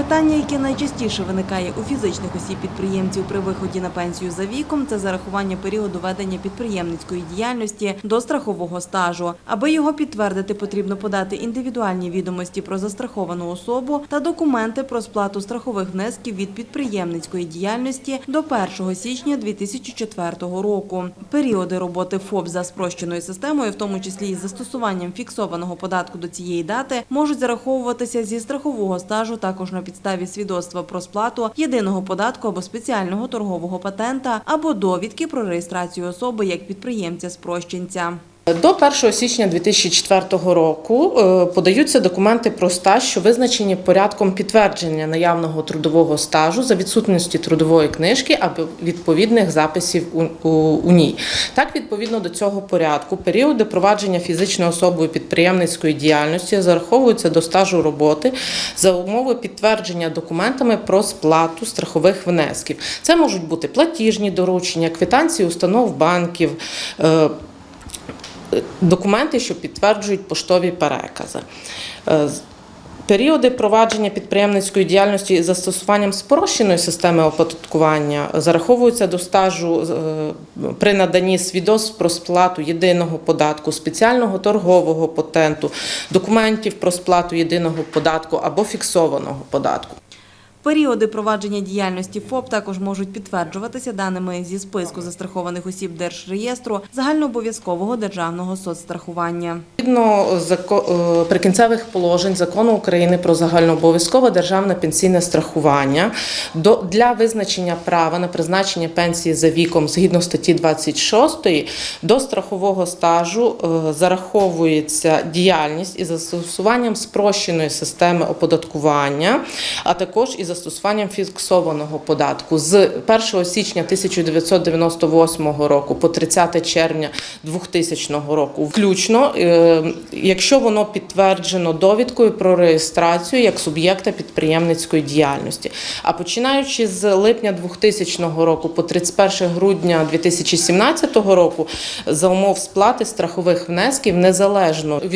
Питання, яке найчастіше виникає у фізичних осіб-підприємців при виході на пенсію за віком, це зарахування періоду ведення підприємницької діяльності до страхового стажу. Аби його підтвердити, потрібно подати індивідуальні відомості про застраховану особу та документи про сплату страхових внесків від підприємницької діяльності до 1 січня 2004 року. Періоди роботи ФОП за спрощеною системою, в тому числі із застосуванням фіксованого податку до цієї дати, можуть зараховуватися зі страхового стажу також на підставі свідоцтва про сплату єдиного податку або спеціального торгового патента або довідки про реєстрацію особи як підприємця-спрощенця. До 1 січня 2004 року е, подаються документи про стаж, що визначені порядком підтвердження наявного трудового стажу за відсутності трудової книжки або відповідних записів у, у, у ній. Так, відповідно до цього порядку, періоди провадження фізичною особою підприємницької діяльності зараховуються до стажу роботи за умови підтвердження документами про сплату страхових внесків. Це можуть бути платіжні доручення, квитанції установ банків. Документи, що підтверджують поштові перекази. Е, Періоди провадження підприємницької діяльності із застосуванням спрощеної системи оподаткування зараховуються до стажу е, при наданні свідоцтв про сплату єдиного податку, спеціального торгового патенту, документів про сплату єдиного податку або фіксованого податку. Періоди провадження діяльності ФОП також можуть підтверджуватися даними зі списку застрахованих осіб Держреєстру загальнообов'язкового державного соцстрахування. Згідно е, прикінцевих положень закону України про загальнообов'язкове державне пенсійне страхування до для визначення права на призначення пенсії за віком згідно статті 26 до страхового стажу е, зараховується діяльність із застосуванням спрощеної системи оподаткування, а також із застосуванням фіксованого податку. З 1 січня 1998 року по 30 червня 2000 року, включно, е, якщо воно підтверджено довідкою про реєстрацію як суб'єкта підприємницької діяльності. А починаючи з липня 2000 року по 31 грудня 2017 року, за умов сплати страхових внесків незалежно від